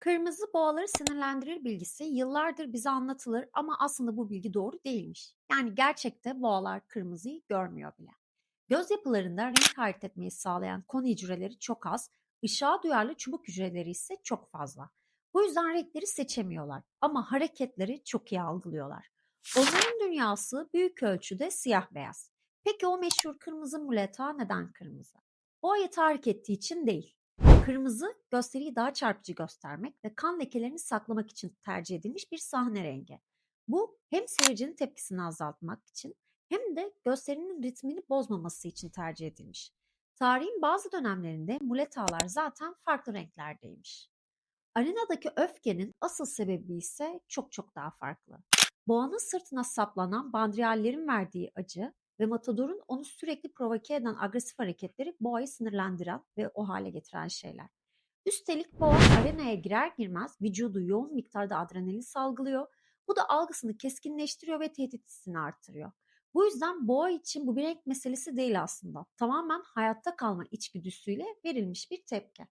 Kırmızı boğaları sinirlendirir bilgisi yıllardır bize anlatılır ama aslında bu bilgi doğru değilmiş. Yani gerçekte boğalar kırmızıyı görmüyor bile. Göz yapılarında renk ayırt etmeyi sağlayan koni hücreleri çok az, ışığa duyarlı çubuk hücreleri ise çok fazla. Bu yüzden renkleri seçemiyorlar ama hareketleri çok iyi algılıyorlar. Onların dünyası büyük ölçüde siyah beyaz. Peki o meşhur kırmızı muleta neden kırmızı? Boğayı tahrik ettiği için değil. Kırmızı, gösteriyi daha çarpıcı göstermek ve kan lekelerini saklamak için tercih edilmiş bir sahne rengi. Bu hem seyircinin tepkisini azaltmak için hem de gösterinin ritmini bozmaması için tercih edilmiş. Tarihin bazı dönemlerinde muletalar zaten farklı renklerdeymiş. Arenadaki öfkenin asıl sebebi ise çok çok daha farklı. Boğanın sırtına saplanan bandriyallerin verdiği acı ve matadorun onu sürekli provoke eden agresif hareketleri boğayı sinirlendiren ve o hale getiren şeyler. Üstelik boğa arenaya girer girmez vücudu yoğun miktarda adrenalin salgılıyor. Bu da algısını keskinleştiriyor ve tehdit hissini artırıyor. Bu yüzden boğa için bu bir renk meselesi değil aslında. Tamamen hayatta kalma içgüdüsüyle verilmiş bir tepki.